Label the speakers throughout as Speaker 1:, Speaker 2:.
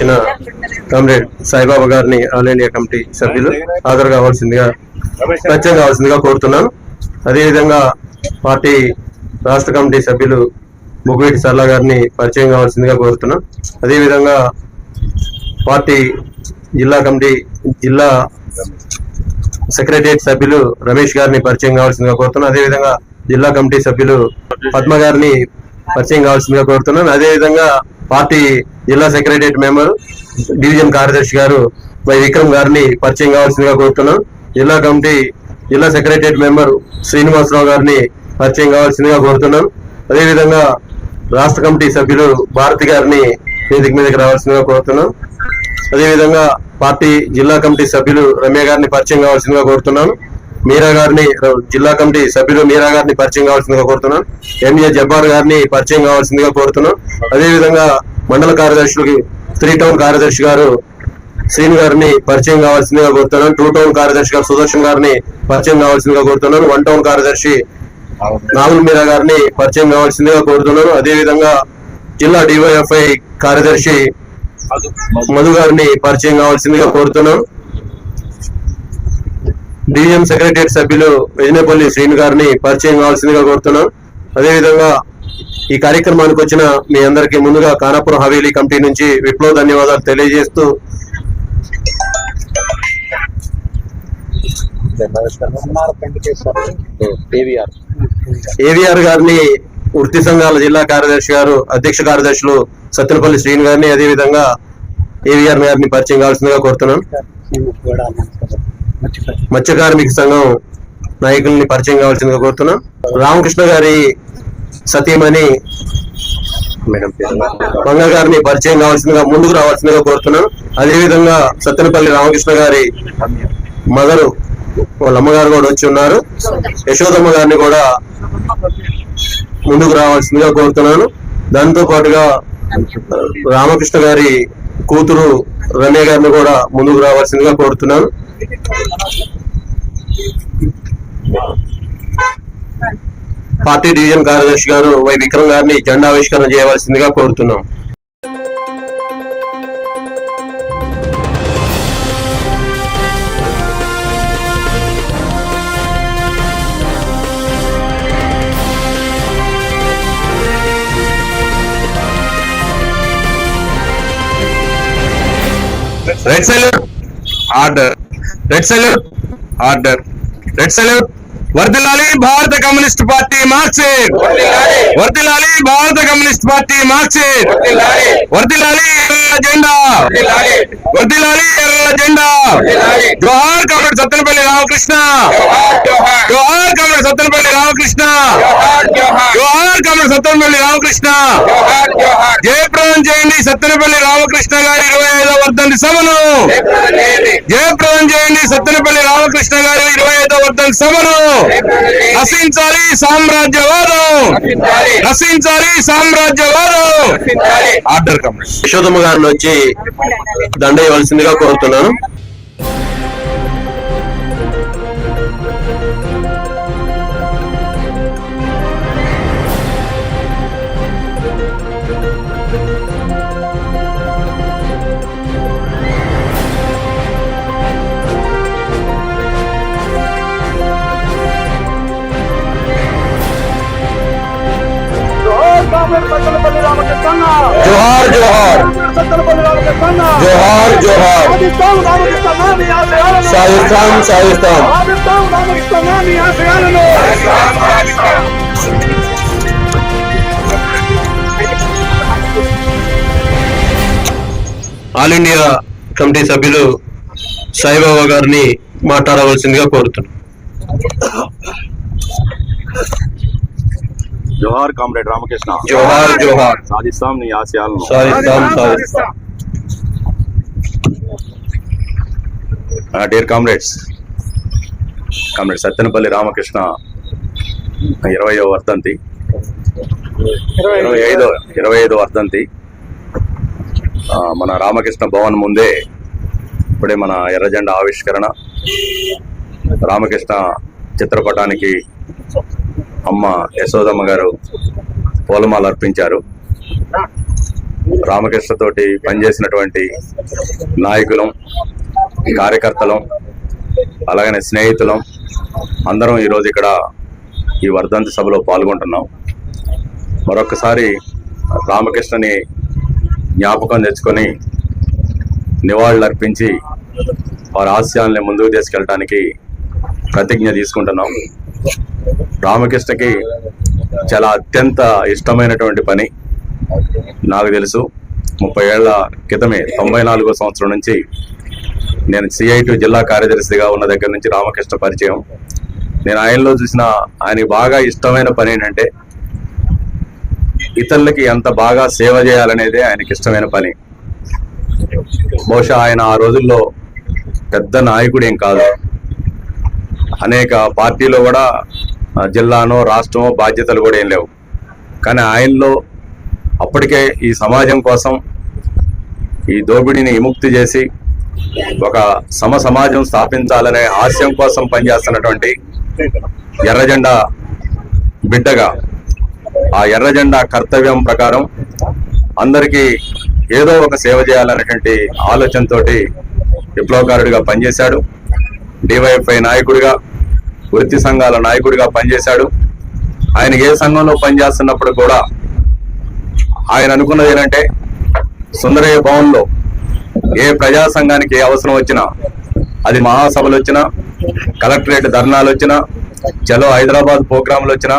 Speaker 1: వచ్చిన కామ్రేడ్ సాయిబాబా గారిని all India committee సభ్యులు హాజరు కావాల్సిందిగా పరిచయం కావాల్సిందిగా కోరుతున్నాను. అదేవిధంగా పార్టీ రాష్ట్ర కమిటీ సభ్యులు ముగ్గువీటి సర్లా గారిని పరిచయం కావాల్సిందిగా కోరుతున్నాం అదేవిధంగా పార్టీ జిల్లా కమిటీ జిల్లా సెక్రటరియట్ సభ్యులు రమేష్ గారిని పరిచయం కావాల్సిందిగా కోరుతున్నాను. అదేవిధంగా జిల్లా కమిటీ సభ్యులు పద్మ గారిని పరిచయం కావాల్సిందిగా కోరుతున్నాను అదేవిధంగా పార్టీ జిల్లా సెక్రటరియట్ మెంబర్ డివిజన్ కార్యదర్శి గారు వై విక్రమ్ గారిని పరిచయం కావాల్సిందిగా కోరుతున్నాను జిల్లా కమిటీ జిల్లా సెక్రటరియట్ మెంబర్ శ్రీనివాసరావు గారిని పరిచయం కావాల్సిందిగా కోరుతున్నాను అదేవిధంగా రాష్ట్ర కమిటీ సభ్యులు భారతి గారిని వేదిక మీదకి రావాల్సిందిగా కోరుతున్నాను అదేవిధంగా పార్టీ జిల్లా కమిటీ సభ్యులు రమ్య గారిని పరిచయం కావాల్సిందిగా కోరుతున్నాను మీరా గారిని జిల్లా కమిటీ సభ్యులు మీరా గారిని పరిచయం కావాల్సిందిగా కోరుతున్నాను. ఎంఏ జబ్బార్ గారిని పరిచయం కావాల్సిందిగా కోరుతున్నాం అదేవిధంగా మండల కార్యదర్శులకి త్రీ టౌన్ కార్యదర్శి గారు శ్రీని గారిని పరిచయం కావాల్సిందిగా కోరుతున్నాను. టూ టౌన్ కార్యదర్శి గారు సుదర్శన్ గారిని పరిచయం కావాల్సిందిగా కోరుతున్నాను. వన్ టౌన్ కార్యదర్శి నాగుల్ మీరా గారిని పరిచయం కావాల్సిందిగా కోరుతున్నాను. అదేవిధంగా జిల్లా డివైఎఫ్ఐ కార్యదర్శి మధు గారిని పరిచయం కావాల్సిందిగా కోరుతున్నాను. డివిజన్ సెక్రటరియట్ సభ్యులు వెజినేపల్లి శ్రీను గారిని పరిచయం కావాల్సిందిగా కోరుతున్నాం. అదేవిధంగా ఈ కార్యక్రమానికి వచ్చిన మీ అందరికీ ముందుగా కానాపురం హవేలీ కమిటీ నుంచి విప్లవ ధన్యవాదాలు తెలియజేస్తూ
Speaker 2: ఏవిఆర్
Speaker 1: గారిని వృత్తి సంఘాల జిల్లా కార్యదర్శి గారు అధ్యక్ష కార్యదర్శులు సత్యనపల్లి శ్రీను గారిని అదేవిధంగా ఏవిఆర్ గారిని పరిచయం కావాల్సిందిగా కోరుతున్నాను మత్స్య కార్మిక సంఘం నాయకుల్ని పరిచయం కావాల్సిందిగా కోరుతున్నాం. రామకృష్ణ గారి సతీమణి మేడం మంగ గారిని పరిచయం కావాల్సిందిగా ముందుకు రావాల్సిందిగా కోరుతున్నాం అదేవిధంగా సత్తెనపల్లి రామకృష్ణ గారి మదరు వాళ్ళ అమ్మగారు కూడా వచ్చి ఉన్నారు. యశోదమ్మ గారిని కూడా ముందుకు రావాల్సిందిగా కోరుతున్నాను. దాంతో పాటుగా రామకృష్ణ గారి కూతురు రమ్య గారిని కూడా ముందుకు రావాల్సిందిగా కోరుతున్నాను. పార్టీ డివిజన్ కార్యదర్శి గారు వై విక్రమ్ గారిని జెండావిష్కరణ చేయవలసిందిగా కోరుతున్నాం.
Speaker 3: Red side order. Red salute order red salute వర్దిలాలి భారత కమ్యూనిస్ట్ పార్టీ మార్క్సిస్ట్ వర్దిలాలి భారత కమ్యూనిస్ట్ పార్టీ మార్క్సిస్ట్ వర్దిలాలి ఎర్ర జెండా వర్దిలాలి ఎర్ర జెండా. జోహార్ కమిటీ సత్తెనపల్లి రామకృష్ణ. జోహార్ కమిటీ సత్తెనపల్లి రామకృష్ణ. జోహార్ కమిటీ సత్తెనపల్లి రామకృష్ణ. జయప్రదం చేయండి సత్తెనపల్లి రామకృష్ణ గారి ఇరవై ఐదో వర్ధంతి సభను జయప్రదం చేయండి. సత్తెనపల్లి రామకృష్ణ గారి ఇరవై ఐదో వర్ధంతి సభను నశించాలి సామ్రాజ్యవాదం. నశించాలి. సామ్రాజ్యవాదం. ఆర్డర్ కమిటీ
Speaker 1: యశోదమ్మ గారిని వచ్చి దండ ఇవ్వాల్సిందిగా కోరుతున్నాను. జోహార్. జోహార్ జోహార్. జోహార్ సాయిస్తాం సాయిస్తాం ఆల్ ఇండియా కమిటీ సభ్యులు సాయిబాబా గారిని మాట్లాడవలసిందిగా కోరుతున్నాను
Speaker 2: జోహార్ కామ్రేడ్ రామకృష్ణ.
Speaker 1: జోహార్ జోహార్.
Speaker 2: సాధిస్తాం నీ ఆశయాలను.
Speaker 1: సాయిస్తాం సాయిస్తాం
Speaker 2: dear comrades comrade Sattenapalli Ramakrishna ఇరవయో వర్ధంతి. ఇరవై ఐదో ఇరవై ఐదో వర్ధంతి. మన రామకృష్ణ భవన్ ముందే ఇప్పుడే మన ఎర్రజెండా ఆవిష్కరణ. రామకృష్ణ చిత్రపటానికి అమ్మ యశోదమ్మ గారు పూలమాలు అర్పించారు.
Speaker 3: రామకృష్ణ తోటి పనిచేసినటువంటి నాయకులం కార్యకర్తలం అలాగనే స్నేహితులం అందరం ఈరోజు ఇక్కడ ఈ వర్ధంతి సభలో పాల్గొంటున్నాం. మరొకసారి రామకృష్ణని జ్ఞాపకం తెచ్చుకొని నివాళులర్పించి వారి ఆశయాల్ని ముందుకు తీసుకెళ్ళడానికి ప్రతిజ్ఞ తీసుకుంటున్నాం. రామకృష్ణకి చాలా అత్యంత ఇష్టమైనటువంటి పని. నాకు తెలుసు ముప్పై ఏళ్ళ క్రితమే తొంభై నాలుగో సంవత్సరం నుంచి నేను సిఐటి జిల్లా కార్యదర్శిగా ఉన్న దగ్గర నుంచి రామకృష్ణ పరిచయం. నేను ఆయనలో చూసిన ఆయన బాగా ఇష్టమైన పని ఏంటంటే ఇతరులకి ఎంత బాగా సేవ చేయాలనేదే ఆయనకి ఇష్టమైన పని. బహుశా ఆయన ఆ రోజుల్లో పెద్ద నాయకుడేం కాదు. అనేక పార్టీలో కూడా జిల్లానో రాష్ట్రమో బాధ్యతలు కూడా ఏం లేవు. కానీ ఆయనలో అప్పటికే ఈ సమాజం కోసం ఈ దోపిడీని విముక్తి చేసి ఒక సమ సమాజం స్థాపించాలనే ఆశయం కోసం పనిచేస్తున్నటువంటి ఎర్రజెండా బిడ్డగా ఆ ఎర్రజెండా కర్తవ్యం ప్రకారం అందరికీ ఏదో ఒక సేవ చేయాలనేటువంటి ఆలోచనతోటి విప్లవకారుడిగా పనిచేశాడు. డివైఎఫ్ఐ నాయకుడిగా వృత్తి సంఘాల నాయకుడిగా పనిచేశాడు. ఆయన ఏ సంఘంలో పనిచేస్తున్నప్పుడు కూడా ఆయన అనుకున్నది ఏంటంటే సుందరయ్య భవన్లో ఏ ప్రజా సంఘానికి ఏ అవసరం వచ్చినా అది మహాసభలు వచ్చినా కలెక్టరేట్ ధర్నాలు వచ్చినా చలో హైదరాబాద్ ప్రోగ్రాంలు వచ్చినా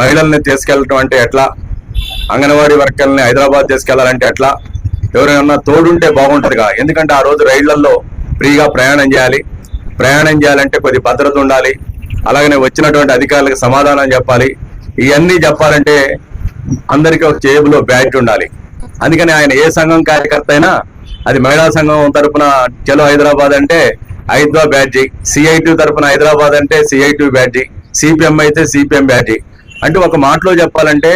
Speaker 3: మహిళల్ని తీసుకెళ్ళటం అంటే ఎట్లా? అంగన్వాడీ వర్కర్ని హైదరాబాద్ తీసుకెళ్ళాలంటే ఎట్లా? ఎవరైనా తోడుంటే బాగుంటుందిగా. ఎందుకంటే ఆ రోజు రైళ్ళలో ఫ్రీగా ప్రయాణం చేయాలి. ప్రయాణం చేయాలంటే కొద్ది భద్రత ఉండాలి. అలాగనే వచ్చినటువంటి అధికారులకు సమాధానం చెప్పాలి. ఇవన్నీ చెప్పాలంటే అందరికీ ఒక జేబులో బ్యాట్ ఉండాలి. అందుకని ఆయన ఏ సంఘం కార్యకర్త అయినా అది మహిళా సంఘం తరపున చలో హైదరాబాద్ అంటే హైదరాబాద్ బ్యాడ్జీ సిఐటి తరపున హైదరాబాద్ అంటే సిఐటి బ్యాడ్జీ సిపిఎం అయితే సిపిఎం బ్యాడ్జీ. అంటే ఒక మాటలో చెప్పాలంటే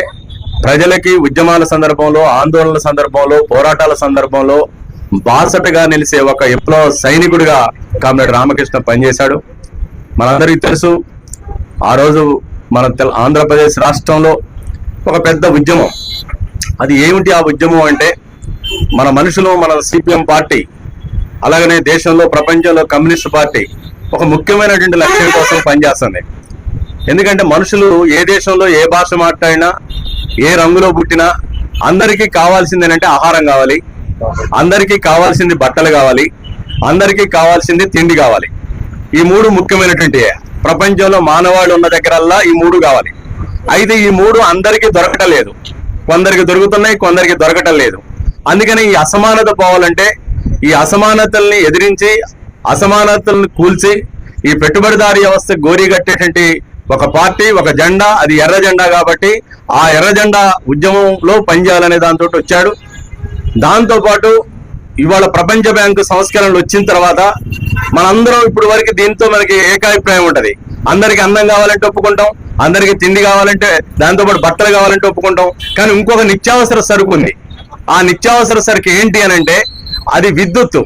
Speaker 3: ప్రజలకి ఉద్యమాల సందర్భంలో ఆందోళనల సందర్భంలో పోరాటాల సందర్భంలో బాసటగా నిలిసే ఒక విప్లవ సైనికుడిగా కామ్రేడ్ రామకృష్ణ పనిచేశాడు. మనందరికీ తెలుసు ఆ రోజు మన తెల ఆంధ్రప్రదేశ్ రాష్ట్రంలో ఒక పెద్ద ఉద్యమం. అది ఏమిటి ఆ ఉద్యమం అంటే మన మనుషులు మన సిపిఎం పార్టీ అలాగనే దేశంలో ప్రపంచంలో కమ్యూనిస్ట్ పార్టీ ఒక ముఖ్యమైనటువంటి లక్ష్యం కోసం పనిచేస్తుంది. ఎందుకంటే మనుషులు ఏ దేశంలో ఏ భాష మాట్లాడినా ఏ రంగులో పుట్టినా అందరికీ కావాల్సింది ఏంటంటే ఆహారం కావాలి. అందరికీ కావాల్సింది బట్టలు కావాలి అందరికీ కావాల్సింది తిండి కావాలి. ఈ మూడు ముఖ్యమైనటువంటి ప్రపంచంలో మానవాళి ఉన్న దగ్గరల్లా ఈ మూడు కావాలి. అయితే ఈ మూడు అందరికీ దొరకటం లేదు. కొందరికి దొరుకుతున్నాయి కొందరికి దొరకటం లేదు. అందుకని ఈ అసమానత పోవాలంటే ఈ అసమానతల్ని ఎదిరించి అసమానతల్ని కూల్చి ఈ పెట్టుబడిదారీ వ్యవస్థ గోరీగట్టేటువంటి ఒక పార్టీ ఒక జెండా అది ఎర్ర జెండా కాబట్టి ఆ ఎర్ర జెండా ఉద్యమంలో పనిచేయాలనే దాంతో వచ్చాడు. దాంతో పాటు ఇవాళ ప్రపంచ బ్యాంకు సంస్కరణలు వచ్చిన తర్వాత మనందరం ఇప్పుడు వరకు దీంతో మనకి ఏకాభిప్రాయం ఉంటుంది. అందరికి అందం కావాలంటే ఒప్పుకుంటాం అందరికి తిండి కావాలంటే దాంతోపాటు బట్టలు కావాలంటే ఒప్పుకుంటాం. కానీ ఇంకొక నిత్యావసర సరుకు ఉంది. ఆ నిత్యావసర సరుకు ఏంటి అని అంటే అది విద్యుత్తు.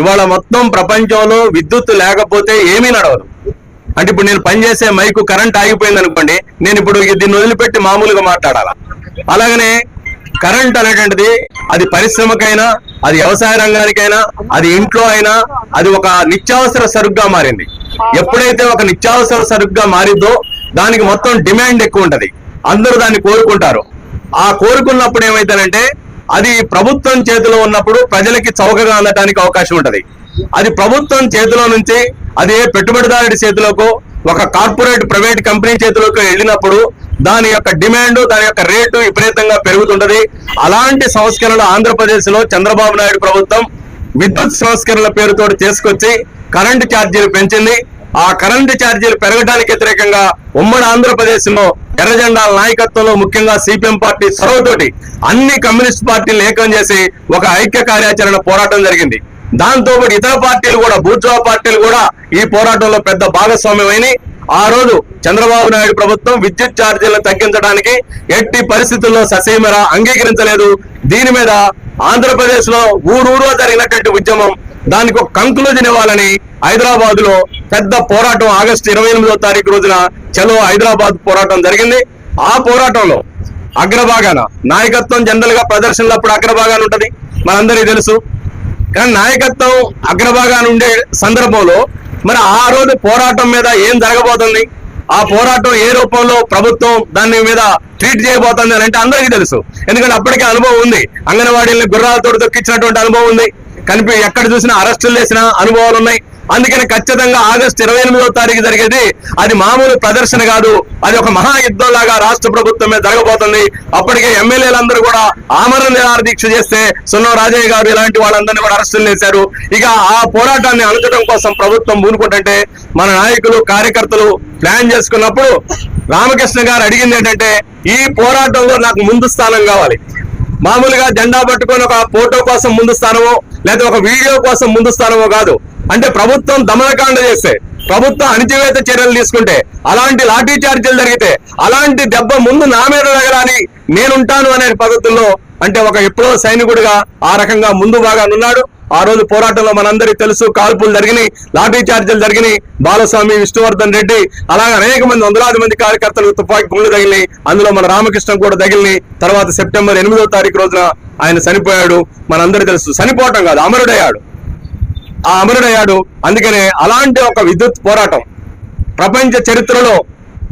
Speaker 3: ఇవాళ మొత్తం ప్రపంచంలో విద్యుత్తు లేకపోతే ఏమీ నడవదు. అంటే ఇప్పుడు నేను పనిచేసే మైకు కరెంట్ ఆగిపోయింది అనుకోండి నేను ఇప్పుడు దీన్ని వదిలిపెట్టి మామూలుగా మాట్లాడాలా? అలాగనే కరెంట్ అనేటువంటిది అది పరిశ్రమకైనా అది వ్యవసాయ రంగానికైనా అది ఇంట్లో అయినా అది ఒక నిత్యావసర సరుగ్గా మారింది. ఎప్పుడైతే ఒక నిత్యావసర సరుగ్గా మారిందో దానికి మొత్తం డిమాండ్ ఎక్కువ ఉంటది. అందరూ దాన్ని కోరుకుంటారు. ఆ కోరుకున్నప్పుడు ఏమైతుందంటే అది ప్రభుత్వం చేతిలో ఉన్నప్పుడు ప్రజలకి చౌకగా అందటానికి అవకాశం ఉంటది. అది ప్రభుత్వం చేతిలో నుంచి అది పెట్టుబడిదారుడి చేతిలోకో ఒక కార్పొరేట్ ప్రైవేట్ కంపెనీ చేతిలోకి వెళ్ళినప్పుడు దాని యొక్క డిమాండ్ దాని యొక్క రేటు విపరీతంగా పెరుగుతుంటది. అలాంటి సంస్కరణలు ఆంధ్రప్రదేశ్లో చంద్రబాబు నాయుడు ప్రభుత్వం విద్యుత్ సంస్కరణల పేరుతో తీసుకొచ్చి కరెంటు ఛార్జీలు పెంచింది. ఆ కరెంటు ఛార్జీలు పెరగడానికి వ్యతిరేకంగా ఉమ్మడి ఆంధ్రప్రదేశ్లో ఎర్రజెండాల నాయకత్వంలో ముఖ్యంగా సిపిఎం పార్టీ చొరవతోటి అన్ని కమ్యూనిస్ట్ పార్టీలు ఏకం చేసి ఒక ఐక్య కార్యాచరణ పోరాటం జరిగింది. దాంతో ఇతర పార్టీలు కూడా బూర్జువా పార్టీలు కూడా ఈ పోరాటంలో పెద్ద భాగస్వామ్యమైన ఆ రోజు చంద్రబాబు నాయుడు ప్రభుత్వం విద్యుత్ ఛార్జీలను తగ్గించడానికి ఎట్టి పరిస్థితుల్లో ససీమర అంగీకరించలేదు. దీని మీద ఆంధ్రప్రదేశ్లో ఊరూరులో జరిగినటువంటి ఉద్యమం దానికి ఒక కంక్లూజన్ ఇవ్వాలని హైదరాబాద్లో పెద్ద పోరాటం ఆగస్టు ఇరవై ఎనిమిదో తారీఖు రోజున చలో హైదరాబాద్ పోరాటం జరిగింది. ఆ పోరాటంలో అగ్రభాగాన నాయకత్వం జనరల్గా ప్రదర్శనలో అప్పుడు అగ్రభాగాన ఉంటది. మనందరికీ తెలుసు. కానీ నాయకత్వం అగ్రభాగాన ఉండే సందర్భంలో మరి ఆ రోజు పోరాటం మీద ఏం జరగబోతుంది? ఆ పోరాటం ఏ రూపంలో ప్రభుత్వం దాని మీద ట్రీట్ చేయబోతుంది అని అంటే అందరికీ తెలుసు. ఎందుకంటే అప్పటికే అనుభవం ఉంది. అంగన్వాడీని గుర్రాలతో దొక్కించినటువంటి అనుభవం ఉంది. కనిపి ఎక్కడ చూసినా అరెస్టులు చేసిన అనుభవాలు ఉన్నాయి. అందుకని ఖచ్చితంగా ఆగస్టు ఇరవై ఎనిమిదో తారీఖు జరిగేది. అది మామూలు ప్రదర్శన కాదు. అది ఒక మహాయుద్ధం లాగా రాష్ట్ర ప్రభుత్వమే జరగబోతుంది. అప్పటికే ఎమ్మెల్యేలందరూ కూడా ఆమరణ నిరాహార దీక్ష చేస్తే సున్నం రాజయ్య గారు ఇలాంటి వాళ్ళందరినీ కూడా అరెస్టులు చేశారు. ఇక ఆ పోరాటాన్ని అణచడం కోసం ప్రభుత్వం పూనుకుంటుంటే మన నాయకులు కార్యకర్తలు ప్లాన్ చేసుకున్నప్పుడు రామకృష్ణ గారు అడిగింది ఏంటంటే ఈ పోరాటంలో నాకు ముందు స్థానం కావాలి. మామూలుగా జెండా పట్టుకొని ఒక ఫోటో కోసం ముందు స్థానమో లేదా ఒక వీడియో కోసం ముందు స్థానమో కాదు. అంటే ప్రభుత్వం దమనకాండ చేస్తే ప్రభుత్వం అణిచివేత చర్యలు తీసుకుంటే అలాంటి లాఠీ చార్జీలు జరిగితే అలాంటి దెబ్బ ముందు నా మీద తగలాలి నేనుంటాను అనే పద్ధతుల్లో అంటే ఒక ఎప్పుడో సైనికుడిగా ఆ రకంగా ముందు బాగా ఉన్నాడు. ఆ రోజు పోరాటంలో మనందరికీ తెలుసు కాల్పులు జరిగినాయి లాఠీ చార్జీలు జరిగినాయి. బాలస్వామి విష్ణువర్ధన్ రెడ్డి అలాగే అనేక మంది వందలాది మంది కార్యకర్తలు తుపాకీ పుంగులు తగిలినాయి. అందులో మన రామకృష్ణ కూడా తగిలినాయి. తర్వాత సెప్టెంబర్ ఎనిమిదో తారీఖు రోజున ఆయన చనిపోయాడు. మనందరికీ తెలుసు చనిపోవటం కాదు అమరుడయ్యాడు. ఆ అమరుడయ్యాడు. అందుకనే అలాంటి ఒక విద్యుత్ పోరాటం ప్రపంచ చరిత్రలో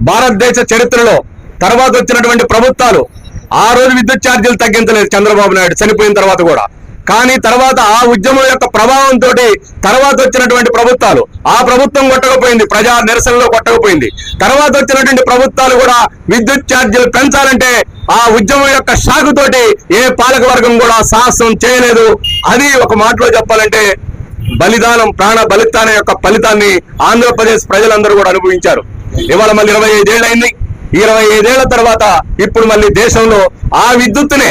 Speaker 3: భారతదేశ చరిత్రలో తర్వాత వచ్చినటువంటి ప్రభుత్వాలు ఆ రోజు విద్యుత్ ఛార్జీలు తగ్గించలేదు చంద్రబాబు నాయుడు. చనిపోయిన తర్వాత కూడా. కానీ తర్వాత ఆ ఉద్యమం యొక్క ప్రభావంతో తర్వాత వచ్చినటువంటి ప్రభుత్వాలు ఆ ప్రభుత్వం కొట్టకపోయింది. ప్రజా నిరసనలో కొట్టకపోయింది. తర్వాత వచ్చినటువంటి ప్రభుత్వాలు కూడా విద్యుత్ ఛార్జీలు పెంచాలంటే ఆ ఉద్యమం యొక్క షాకుతోటి ఏ పాలక వర్గం కూడా సాహసం చేయలేదు. అది ఒక మాటలో చెప్పాలంటే బలిదానం ప్రాణ బలిదానం యొక్క ఫలితాన్ని ఆంధ్రప్రదేశ్ ప్రజలందరూ కూడా అనుభవించారు. ఇవాళ మళ్ళీ ఇరవై ఐదేళ్ళైంది ఇరవై ఐదేళ్ళ తర్వాత ఇప్పుడు మళ్ళీ దేశంలో ఆ విద్యుత్తునే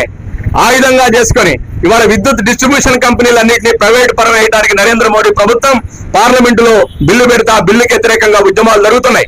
Speaker 3: ఆయుధంగా చేసుకొని ఇవాళ విద్యుత్ డిస్ట్రిబ్యూషన్ కంపెనీలన్నింటినీ ప్రైవేట్ పరం వేయడానికి నరేంద్ర మోడీ ప్రభుత్వం పార్లమెంటులో బిల్లు పెడితే ఆ బిల్లుకి వ్యతిరేకంగా ఉద్యమాలు జరుగుతున్నాయి.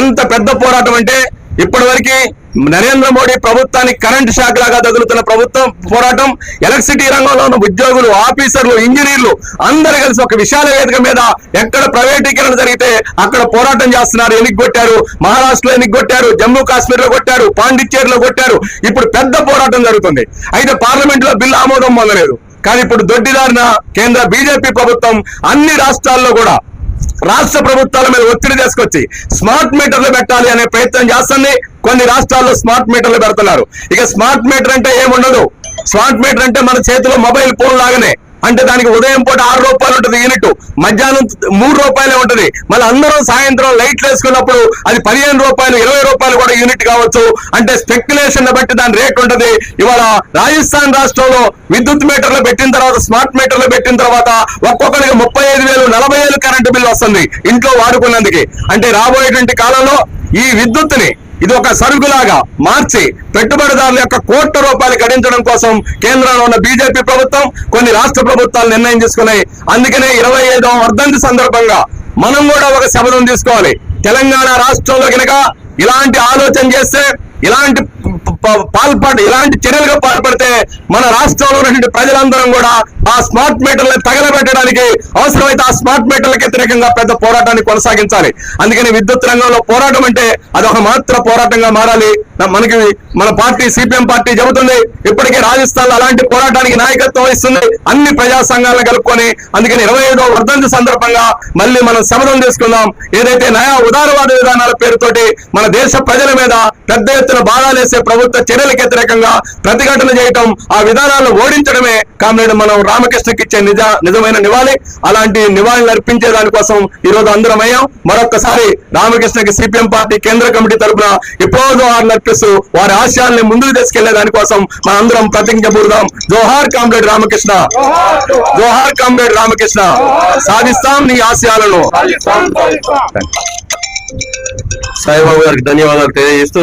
Speaker 3: ఎంత పెద్ద పోరాటం అంటే ఇప్పటివరకు నరేంద్ర మోడీ ప్రభుత్వానికి కరెంట్ షాక్ లాగా తగులుతున్న ప్రభుత్వం పోరాటం ఎలక్ట్రిసిటీ రంగంలో ఉన్న ఉద్యోగులు ఆఫీసర్లు ఇంజనీర్లు అందరు కలిసి ఒక విశాల వేదిక మీద ఎక్కడ ప్రైవేటీకరణ జరిగితే అక్కడ పోరాటం చేస్తున్నారు. ఎనిగొట్టారు కొట్టారు? మహారాష్ట్రలో ఎనిగొట్టారు కొట్టారు? జమ్మూ కాశ్మీర్లో కొట్టారు? పాండిచ్చేరిలో కొట్టారు? ఇప్పుడు పెద్ద పోరాటం జరుగుతుంది. అయితే పార్లమెంట్లో బిల్లు ఆమోదం పొందలేదు. కానీ ఇప్పుడు దొడ్డిదారిన కేంద్ర బీజేపీ ప్రభుత్వం అన్ని రాష్ట్రాల్లో కూడా రాష్ట్ర ప్రభుత్వాల మీద ఒత్తిడి తీసుకొచ్చి స్మార్ట్ మీటర్లు పెట్టాలి అనే ప్రయత్నం చేస్తుంది. కొన్ని రాష్ట్రాల్లో స్మార్ట్ మీటర్లు పెడుతున్నారు. ఇక స్మార్ట్ మీటర్ అంటే ఏముండదు? స్మార్ట్ మీటర్ అంటే మన చేతిలో మొబైల్ ఫోన్ లాగానే. అంటే దానికి ఉదయం పూట ఆరు రూపాయలు ఉంటుంది యూనిట్. మధ్యాహ్నం మూడు రూపాయలే ఉంటుంది. మళ్ళీ అందరూ సాయంత్రం లైట్లు వేసుకున్నప్పుడు అది పదిహేను రూపాయలు ఇరవై రూపాయలు కూడా యూనిట్ కావచ్చు. అంటే స్పెక్యులేషన్ బట్టి దాని రేట్ ఉంటుంది. ఇవాళ రాజస్థాన్ రాష్ట్రంలో విద్యుత్ మీటర్లు పెట్టిన తర్వాత స్మార్ట్ మీటర్లు పెట్టిన తర్వాత ఒక్కొక్కరికి ముప్పై ఐదు వేలు నలభై వేలు కరెంటు బిల్లు వస్తుంది ఇంట్లో వాడుకున్నందుకు. అంటే రాబోయేటువంటి కాలంలో ఈ విద్యుత్ని ఇది ఒక సరుకులాగా మార్చి పెట్టుబడిదారుల యొక్క కోట్ల రూపాయలు గడించడం కోసం కేంద్రంలో ఉన్న బీజేపీ ప్రభుత్వం కొన్ని రాష్ట్ర ప్రభుత్వాలు నిర్ణయం తీసుకున్నాయి. అందుకనే ఇరవై ఐదవ వర్ధంతి సందర్భంగా మనం కూడా ఒక శబదం తీసుకోవాలి. తెలంగాణ రాష్ట్రంలో కనుక ఇలాంటి ఆలోచన చేస్తే ఇలాంటి పాల్పడి ఇలాంటి చర్యలుగా పాల్పడితే మన రాష్ట్రంలో ఉన్నటువంటి ప్రజలందరం కూడా ఆ స్మార్ట్ మీటర్లను తగలబెట్టడానికి అవసరమైతే ఆ స్మార్ట్ మీటర్లకు వ్యతిరేకంగా పెద్ద పోరాటాన్ని కొనసాగించాలి. అందుకని విద్యుత్ రంగంలో పోరాటం అంటే అదొక మాత్ర పోరాటంగా మారాలి. మనకి మన పార్టీ సిపిఎం పార్టీ చెబుతుంది ఇప్పటికే రాజస్థాన్లో అలాంటి పోరాటానికి నాయకత్వం వహిస్తుంది. అన్ని ప్రజా సంఘాలను కలుపుకొని అందుకని ఇరవై ఐదో వర్ధంతి సందర్భంగా మళ్ళీ మనం శబదం తీసుకుందాం. ఏదైతే నయా ఉదారవాద విధానాల పేరుతోటి మన దేశ ప్రజల మీద పెద్ద ఎత్తున బాధాలేసే ప్రభుత్వ చర్యలకు వ్యతిరేకంగా ప్రతిఘటన చేయటం ఆ విధానాలను ఓడించడమే కామ్రేడ్ మనం రామకృష్ణకి ఇచ్చే నిజ నిజమైన నివాళి. అలాంటి నివాళులు అర్పించే దానికోసం ఈ రోజు అందరం అయ్యాం. మరొకసారి రామకృష్ణకి సిపిఎం పార్టీ కేంద్ర కమిటీ తరపున ఎప్పుడో జోహార్లు అర్పిస్తూ వారి ఆశయాల్ని ముందుకు తీసుకెళ్ళే దానికోసం మనందరం ప్రతిజ్ఞ పూర్దాం జోహార్ కామ్రేడ్ రామకృష్ణ. జోహార్ కామ్రేడ్ రామకృష్ణ. సాధిస్తాం నీ ఆశయాలను.
Speaker 1: సాయిబాబు గారికి ధన్యవాదాలు తెలియజేస్తూ